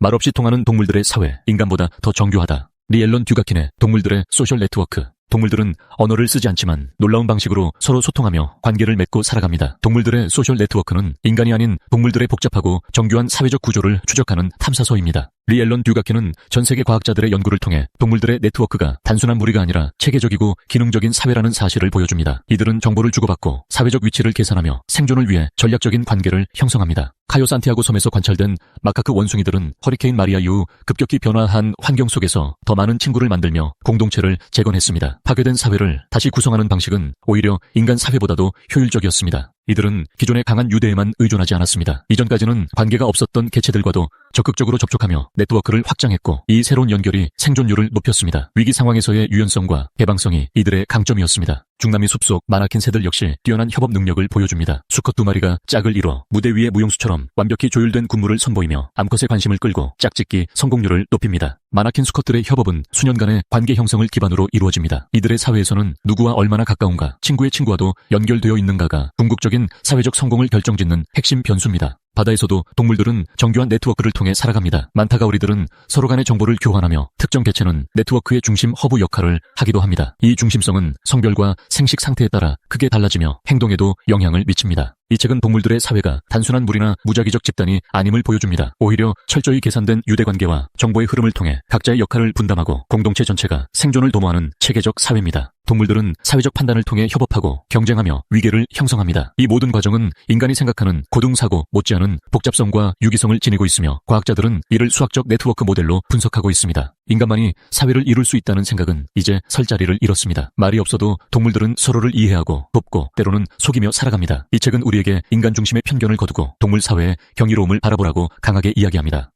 말없이 통하는 동물들의 사회, 인간보다 더 정교하다. 리앨런 듀가킨의 동물들의 소셜 네트워크. 동물들은 언어를 쓰지 않지만 놀라운 방식으로 서로 소통하며 관계를 맺고 살아갑니다. 동물들의 소셜 네트워크는 인간이 아닌 동물들의 복잡하고 정교한 사회적 구조를 추적하는 탐사서입니다. 리앨런 듀가키는 전 세계 과학자들의 연구를 통해 동물들의 네트워크가 단순한 무리가 아니라 체계적이고 기능적인 사회라는 사실을 보여줍니다. 이들은 정보를 주고받고 사회적 위치를 계산하며 생존을 위해 전략적인 관계를 형성합니다. 카요 산티아고 섬에서 관찰된 마카크 원숭이들은 허리케인 마리아 이후 급격히 변화한 환경 속에서 더 많은 친구를 만들며 공동체를 재건했습니다. 파괴된 사회를 다시 구성하는 방식은 오히려 인간 사회보다도 효율적이었습니다. 이들은 기존의 강한 유대에만 의존하지 않았습니다. 이전까지는 관계가 없었던 개체들과도 적극적으로 접촉하며 네트워크를 확장했고 이 새로운 연결이 생존율을 높였습니다. 위기 상황에서의 유연성과 개방성이 이들의 강점이었습니다. 중남미 숲속 마나킨 새들 역시 뛰어난 협업 능력을 보여줍니다. 수컷 두 마리가 짝을 이뤄 무대 위의 무용수처럼 완벽히 조율된 군무를 선보이며 암컷의 관심을 끌고 짝짓기 성공률을 높입니다. 마나킨 수컷들의 협업은 수년간의 관계 형성을 기반으로 이루어집니다. 이들의 사회에서는 누구와 얼마나 가까운가, 친구의 친구와도 연결되어 있는가가 궁극적인 사회적 성공을 결정짓는 핵심 변수입니다. 바다에서도 동물들은 정교한 네트워크를 통해 살아갑니다. 만타가우리들은 서로 간의 정보를 교환하며 특정 개체는 네트워크의 중심 허브 역할을 하기도 합니다. 이 중심성은 성별과 생식 상태에 따라 크게 달라지며 행동에도 영향을 미칩니다. 이 책은 동물들의 사회가 단순한 무리나 무작위적 집단이 아님을 보여줍니다. 오히려 철저히 계산된 유대관계와 정보의 흐름을 통해 각자의 역할을 분담하고 공동체 전체가 생존을 도모하는 체계적 사회입니다. 동물들은 사회적 판단을 통해 협업하고 경쟁하며 위계를 형성합니다. 이 모든 과정은 인간이 생각하는 고등사고 못지않은 복잡성과 유기성을 지니고 있으며 과학자들은 이를 수학적 네트워크 모델로 분석하고 있습니다. 인간만이 사회를 이룰 수 있다는 생각은 이제 설 자리를 잃었습니다. 말이 없어도 동물들은 서로를 이해하고 돕고 때로는 속이며 살아갑니다. 이 책은 우리에게 인간 중심의 편견을 거두고 동물 사회의 경이로움을 바라보라고 강하게 이야기합니다.